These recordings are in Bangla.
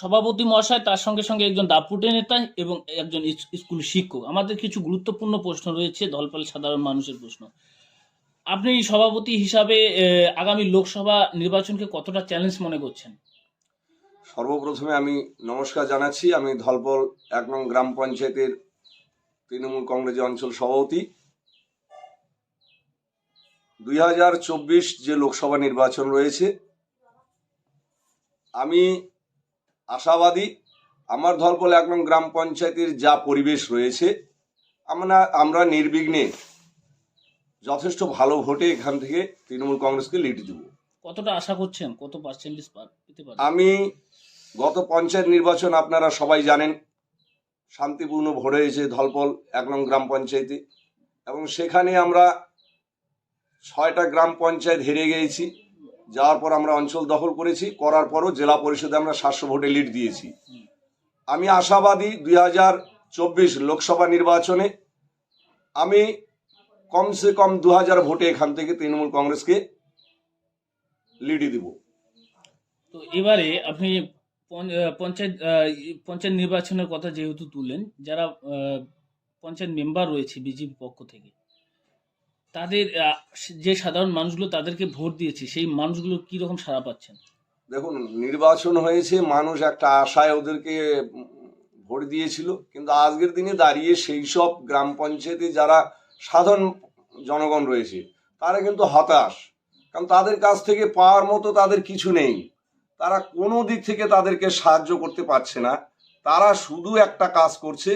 সভাপতি মহাশয়, তার সঙ্গে সঙ্গে একজন দাপুটে নেতা এবং একজন স্কুল শিক্ষক। আমাদের কিছু গুরুত্বপূর্ণ প্রশ্ন রয়েছে, দলপাল সাধারণ মানুষের প্রশ্ন। আপনি সভাপতি হিসাবে আগামী লোকসভা নির্বাচনকে কতটা চ্যালেঞ্জ মনে করছেন? সর্বপ্রথমে আমি নমস্কার জানাচ্ছি। আমি ধলপল এক নং গ্রাম পঞ্চায়েতের তৃণমূল কংগ্রেসের অঞ্চল সভাপতি। দুই হাজার চব্বিশ যে লোকসভা নির্বাচন রয়েছে, আমি আশাবাদী। আমার ধলপল এক নং গ্রাম পঞ্চায়েতের যা পরিবেশ রয়েছে আমরা আমরা নির্বিঘ্নে যথেষ্ট ভালো ভোটে এখান থেকে তৃণমূল কংগ্রেসকে লিড দেবো। কতটা আশা করছেন? কত পার্সেন্টেজ পেতে পারেন আমি গত পঞ্চায়েত নির্বাচন আপনারা সবাই জানেন শান্তিপূর্ণ ভোট হয়েছে ধলপল এক নং গ্রাম পঞ্চায়েতে। এবং সেখানে আমরা ছয়টা গ্রাম পঞ্চায়েত হেরে গিয়েছি। যাওয়ার পর আমরা অঞ্চল দখল করেছি, করার পরও জেলা পরিষদে আমরা সাতশো ভোটে লিড দিয়েছি। আমি আশাবাদী দুই হাজার চব্বিশ লোকসভা নির্বাচনে আমি কমসে কম দু হাজার ভোটে এখান থেকে তৃণমূল কংগ্রেসকে লিডই দিব। তো এবারে আপনি পঞ্চ- পঞ্চায়েত পঞ্চায়েত নির্বাচনের কথা যেহেতু তুললেন যারা পঞ্চায়েত মেম্বার রয়েছে বিজেপি পক্ষ থেকে তাদের যে সাধারণ মানুষগুলো তাদেরকে ভোট দিয়েছে, সেই মানুষগুলো কি রকম সাড়া পাচ্ছেন? দেখুন, নির্বাচন হয়েছে, মানুষ একটা আশায় ওদেরকে ভোট দিয়েছিল, কিন্তু আজকের দিনে দাঁড়িয়ে সেই সব গ্রাম পঞ্চায়েতে যারা সাধারণ জনগণ রয়েছে, তারা কিন্তু হতাশ। কারণ তাদের কাছ থেকে পাওয়ার মতো তাদের কিছু নেই। তারা কোনো দিক থেকে তাদেরকে সাহায্য করতে পারছে না। তারা শুধু একটা কাজ করছে,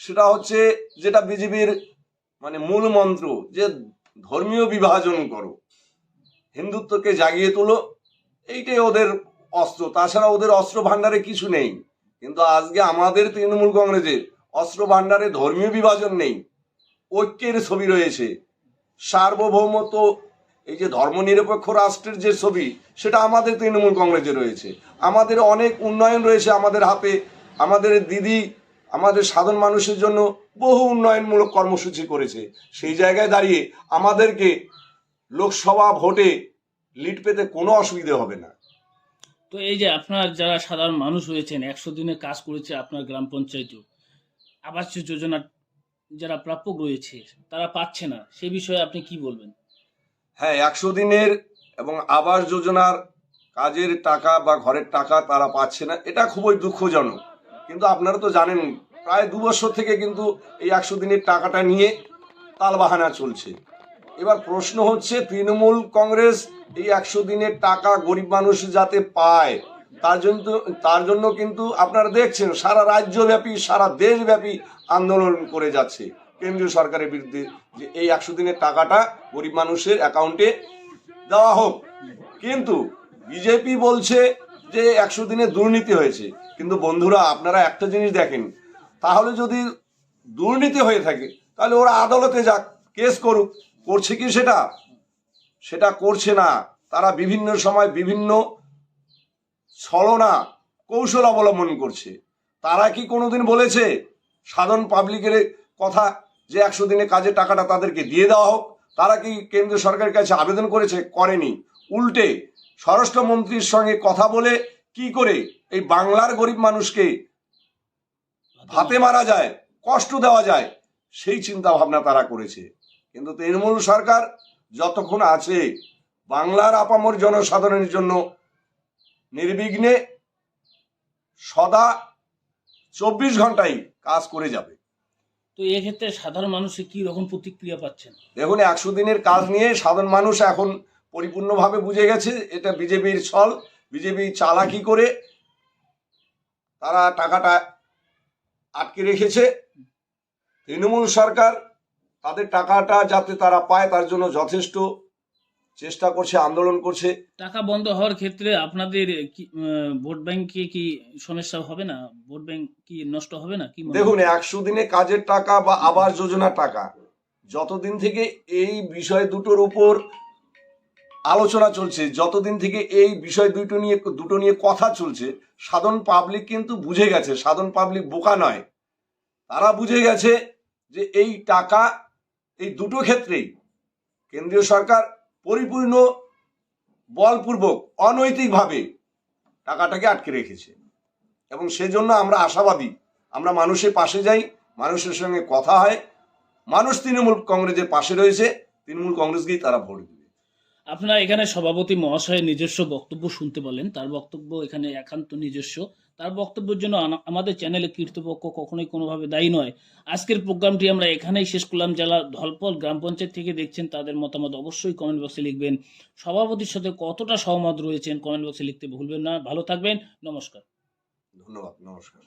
সেটা হচ্ছে যেটা বিজেপির মানে মূল মন্ত্র, যে ধর্মীয় বিভাজন করো। হিন্দুত্বকে জাগিয়ে তোলো, এইটাই ওদের অস্ত্র। তাছাড়া ওদের অস্ত্র ভান্ডারে কিছু নেই। কিন্তু আজকে আমাদের তৃণমূল কংগ্রেসের অস্ত্র ভান্ডারে ধর্মীয় বিভাজন নেই। ঐক্যের ছবি রয়েছে। সার্বভৌমত্ব, এই যে ধর্মনিরপেক্ষ রাষ্ট্রের যে ছবি, সেটা আমাদের তৃণমূল কংগ্রেসে রয়েছে। আমাদের অনেক উন্নয়ন রয়েছে আমাদের হাতে। আমাদের দিদি আমাদের সাধারণ মানুষের জন্য বহু উন্নয়নমূলক কর্মসূচি করেছে। সেই জায়গায় দাঁড়িয়ে আমাদেরকে লোকসভা ভোটে লিড পেতে কোনো অসুবিধে হবে না। তো এই যে আপনার যারা সাধারণ মানুষ রয়েছেন একশো দিনে কাজ করেছে আপনার গ্রাম পঞ্চায়েতেও। আবাস যোজনা যারা প্রাপক রয়েছে তারা পাচ্ছে না। সে বিষয়ে আপনি কি বলবেন? হ্যাঁ একশো দিনের এবং আবাস যোজনার কাজের টাকা বা ঘরের টাকা তারা পাচ্ছে না। এটা খুবই দুঃখজনক। কিন্তু আপনারা তো জানেন, প্রায় দু বছর থেকে কিন্তু এই একশো দিনের টাকাটা নিয়ে তালবাহানা চলছে। এবার প্রশ্ন হচ্ছে, তৃণমূল কংগ্রেস এই একশো দিনের টাকা গরিব মানুষ যাতে পায়, তার জন্য তার জন্য কিন্তু আপনারা দেখছেন, সারা রাজ্যব্যাপী, সারা দেশব্যাপী আন্দোলন করে যাচ্ছে। কেন্দ্রীয় সরকারের বিরুদ্ধে যে এই একশো দিনের টাকাটা গরিব মানুষের অ্যাকাউন্টে দেওয়া হোক। কিন্তু বিজেপি বলছে যে একশো দিনে দুর্নীতি হয়েছে। কিন্তু বন্ধুরা, আপনারা একটা জিনিস দেখেন, তাহলে যদি দুর্নীতি হয়ে থাকে, তাহলে ওরা আদালতে যাক, কেস করুক, করছে কি সেটা? সেটা করছে না। তারা বিভিন্ন সময় বিভিন্ন ছলনা, কৌশল অবলম্বন করছে। তারা কি কোনোদিন বলেছে, সাধারণ পাবলিকের কথা যে একশো দিনে কাজের টাকাটা তাদেরকে দিয়ে দেওয়া হোক? তারা কি কেন্দ্রীয় সরকারের কাছে আবেদন করেছে? করেনি। উল্টে স্বরাষ্ট্রমন্ত্রীর সঙ্গে কথা বলে কি করে এই বাংলার গরিব মানুষকে হাতে মারা যায় কষ্ট দেওয়া যায় সেই চিন্তা ভাবনা তারা করেছে। কিন্তু তৃণমূল সরকার যতক্ষণ আছে বাংলার আপামর জনসাধারণের জন্য নির্বিঘ্নে সদা চব্বিশ ঘন্টাই কাজ করে যাবে। তো এক্ষেত্রে সাধারণ মানুষের কি রকম প্রতিক্রিয়া পাচ্ছেন? দেখুন একশো দিনের কাজ নিয়ে সাধারণ মানুষ এখন পরিপূর্ণভাবে বুঝে গেছে এটা বিজেপির ছল বিজেপি চালাকি করে তারা টাকাটা আটকে রেখেছে। তৃণমূল সরকার তাদের টাকাটা যাতে তারা পায় তার জন্য যথেষ্ট চেষ্টা করছে আন্দোলন করছে। টাকা বন্ধ হওয়ার ক্ষেত্রে আপনাদের কি ভোট ব্যাংকে কি সমস্যা হবে না? ভোট ব্যাংক কি নষ্ট হবে না? কি দেখুন একশো দিনে কাজের টাকা বা আবাস যোজনার টাকা যতদিন থেকে এই বিষয় দুটোর উপর আলোচনা চলছে, যতদিন থেকে এই বিষয় দুটো নিয়ে দুটো নিয়ে কথা চলছে সাধারণ পাবলিক কিন্তু বুঝে গেছে সাধারণ পাবলিক বোকা নয়। তারা বুঝে গেছে যে এই টাকা, এই দুটো ক্ষেত্রেই কেন্দ্রীয় সরকার পরিপূর্ণ, বলপূর্বক, অনৈতিকভাবে টাকাটাকে আটকে রেখেছে। এবং সেজন্য আমরা আশাবাদী, আমরা মানুষের পাশে যাই, মানুষের সঙ্গে কথা হয়। মানুষ তৃণমূল কংগ্রেসের পাশে রয়েছে, তৃণমূল কংগ্রেসকেই তারা ভোট দেবে। আপনার এখানে সভাপতি মহাশয়ের নিজস্ব বক্তব্য শুনতে পারলেন। তার বক্তব্য এখানে একান্ত নিজস্ব। তার বক্তব্যের জন্য আমাদের চ্যানেলে কীর্তপক্ষ কখনোই কোনোভাবে দায়ী নয়। আজকের প্রোগ্রামটি আমরা এখানেই শেষ করলাম। যারা ধলপল গ্রাম পঞ্চায়েত থেকে দেখছেন, তাদের মতামত অবশ্যই কমেন্ট বক্সে লিখবেন। সভাপতির সাথে কতটা সহমত রয়েছেন কমেন্ট বক্সে লিখতে ভুলবেন না। ভালো থাকবেন। নমস্কার। ধন্যবাদ, নমস্কার।